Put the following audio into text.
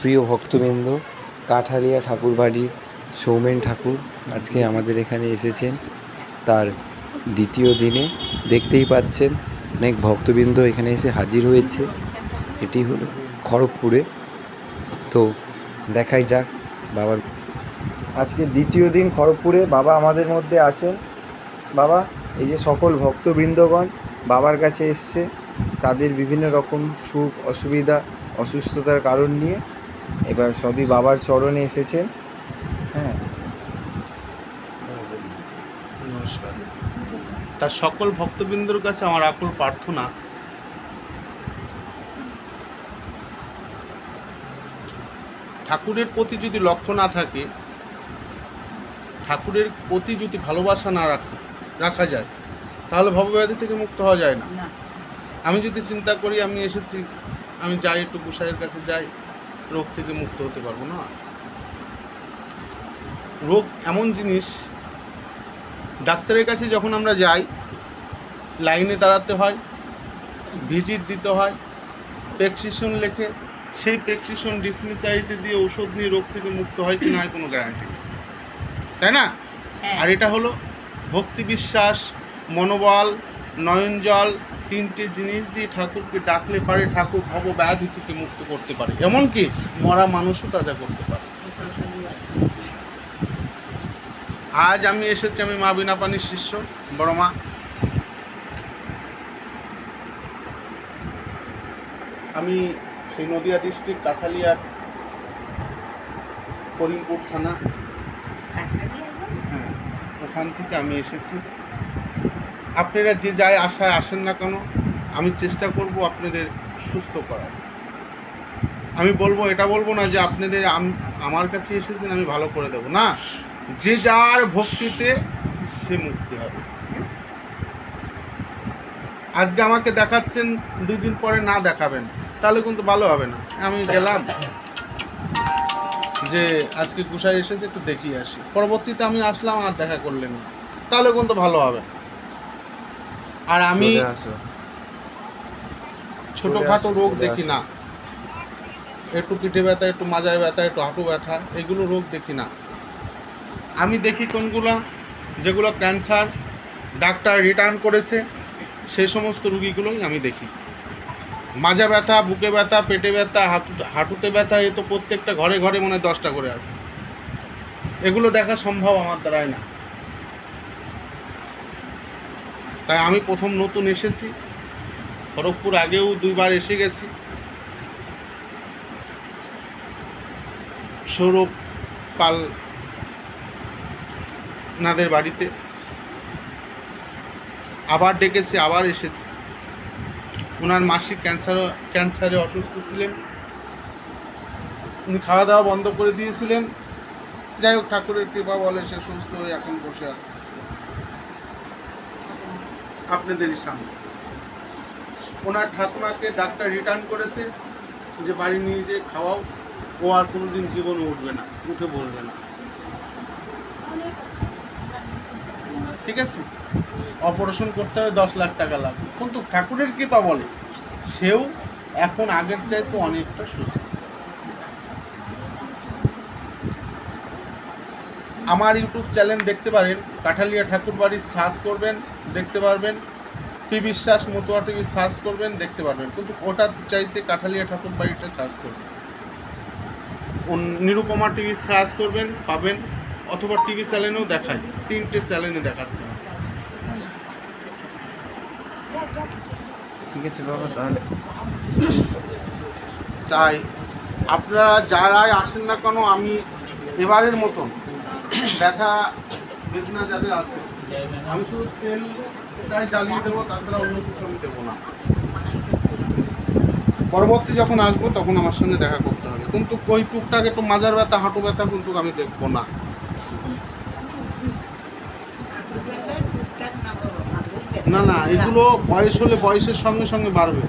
প্রিয় ভক্তবৃন্দ, কাঠালিয়া ঠাকুরবাড়ির সৌমেন ঠাকুর আজকে আমাদের এখানে এসেছেন। তার দ্বিতীয় দিনে দেখতেই পাচ্ছেন, অনেক ভক্তবৃন্দ এখানে এসে হাজির হয়েছে। এটি হলো খড়গপুরে। তো দেখাই যাক বাবার। আজকে দ্বিতীয় দিন খড়গপুরে বাবা আমাদের মধ্যে আছেন। বাবা, এই যে সকল ভক্তবৃন্দগণ বাবার কাছে এসছে, তাদের বিভিন্ন রকম সুখ, অসুবিধা অসুস্থতার কারণ নিয়ে এবার সবই বাবার চরণে এসেছেন। হ্যাঁ। নমস্কার। তার সকল ভক্তবৃন্দর কাছে আমার আকুল প্রার্থনা। ঠাকুরের প্রতি যদি লক্ষ্য না থাকে ঠাকুরের প্রতি যদি ভালোবাসা না রাখা রাখা যায় তাহলে ভবব্যাধি থেকে মুক্ত হওয়া যায় না। আমি যদি চিন্তা করি আমি এসেছি আমি যাই একটু গোসাইয়ের কাছে যাই রোগ থেকে মুক্ত হতে পারব না। রোগ এমন জিনিস ডাক্তারের কাছে যখন আমরা যাই লাইনে দাঁড়াতে হয় ভিজিট দিতে হয় প্রেসক্রিপশন লেখে সেই প্রেসক্রিপশন ডিসমিসাইতে দিয়ে ওষুধ নিয়ে রোগ থেকে মুক্ত হয় কি না হয় কোনো গ্যারান্টি তাই না? আর এটা হলো ভক্তি বিশ্বাস মনোবল নয়ন জল তিনটে জিনিস দিয়ে ঠাকুরকে ডাকলে পারে ঠাকুর ভব ব্যাধি থেকে মুক্ত করতে পারে। এমনকি মরা মানুষও তাজা করতে পারে। আজ আমি এসেছি আমি মা বিনা পানির শিষ্য বড় মা। আমি সেই নদিয়া ডিস্ট্রিক্ট কাঠালিয়ার করিমপুর থানা। হ্যাঁ ওখান থেকে আমি এসেছি। আপনারা যে যায় আশায় আসেন না কেন, আমি চেষ্টা করব আপনাদের সুস্থ করার। আমি বলব, এটা বলব না যে আপনাদের আমার কাছে এসেছেন, আমি ভালো করে দেবো। না, যে যার ভক্তিতে সে মুক্তি হবে। আজকে আমাকে দেখাচ্ছেন দুই দিন পরে না দেখাবেন, তাহলে কিন্তু ভালো হবে না। আমি গেলাম যে আজকে গুসাই এসেছে, একটু দেখিয়ে আসি। পরবর্তীতে আমি আসলাম, আর দেখা করলেন না। তাহলে কিন্তু ভালো হবে না। আর আমি। ছোটোখাটো রোগ দেখি না। একটু পিঠে ব্যথা একটু মাজায় ব্যথা একটু হাঁটু ব্যথা এগুলো রোগ দেখি না। আমি দেখি কোনগুলো যেগুলো ক্যান্সার ডাক্তার রিটার্ন করেছে সেই সমস্ত রুগীগুলোই আমি দেখি। মাজা ব্যথা বুকে ব্যথা পেটে ব্যথা হাঁটু হাঁটুতে ব্যথা এ তো প্রত্যেকটা ঘরে ঘরে মনে হয় দশটা করে আছে। এগুলো দেখা সম্ভব আমার দ্বারাই না। তাই আমি প্রথম নতুন এসেছি। খড়গপুর আগেও দুইবার এসে গেছি। সৌরভ পাল নাদের বাড়িতে। আবার ডেকেছি, আবার এসেছি। ওনার মাসিক ক্যান্সার ক্যান্সারে অসুস্থ ছিলেন। উনি খাওয়া দাওয়া বন্ধ করে দিয়েছিলেন। যাই হোক, ঠাকুরের কৃপা বলে সে সুস্থ হয়ে এখন বসে আছে। আপনাদেরই সামনে। ওনার ঠাকুমাকে ডাক্তার রিটার্ন করেছে, যে বাড়ি নিয়ে যেয়ে খাওয়াও, ও আর কোনোদিন জীবনে উঠবে না, উঠে বলবে না। ঠিক আছে? অপারেশন করতে হবে, দশ লাখ টাকা লাগবে। কিন্তু ঠাকুরের কৃপা বলে, সেও এখন আগের চাইতে অনেকটা সুস্থ। আমার ইউটিউব চ্যানেল দেখতে পারেন কাঠালিয়া ঠাকুর বাড়ি সার্চ করবেন দেখতে পারবেন। পি বিশ্বাস মতুয়া টিভি সার্চ করবেন দেখতে পারবেন। কিন্তু ওটার চাইতে কাঠালিয়া ঠাকুর বাড়িটা সার্চ করবেন। নিরুপমা টিভি সার্চ করবেন পাবেন অথবা টিভি চ্যানেলেও দেখায়। তিনটে চ্যানেলে দেখাচ্ছে। ঠিক আছে বাবা তাহলে। তাই আপনারা যারাই আসেন না কেন আমি এবারের মতন ব্যথা, বেদনা যাদের আছে, আমি শুধু তেলটাই জ্বালিয়ে দেবো, তাছাড়া অন্য কিছু আমি দেবো না। পরবর্তী যখন আসব, তখন আমার সঙ্গে দেখা করতে হবে। কিন্তু ওই টুকটাক একটু মাজার ব্যথা, হাঁটু ব্যথা কিন্তু আমি দেখব না। না না, এগুলো বয়স হলে বয়সের সঙ্গে সঙ্গে বাড়বে।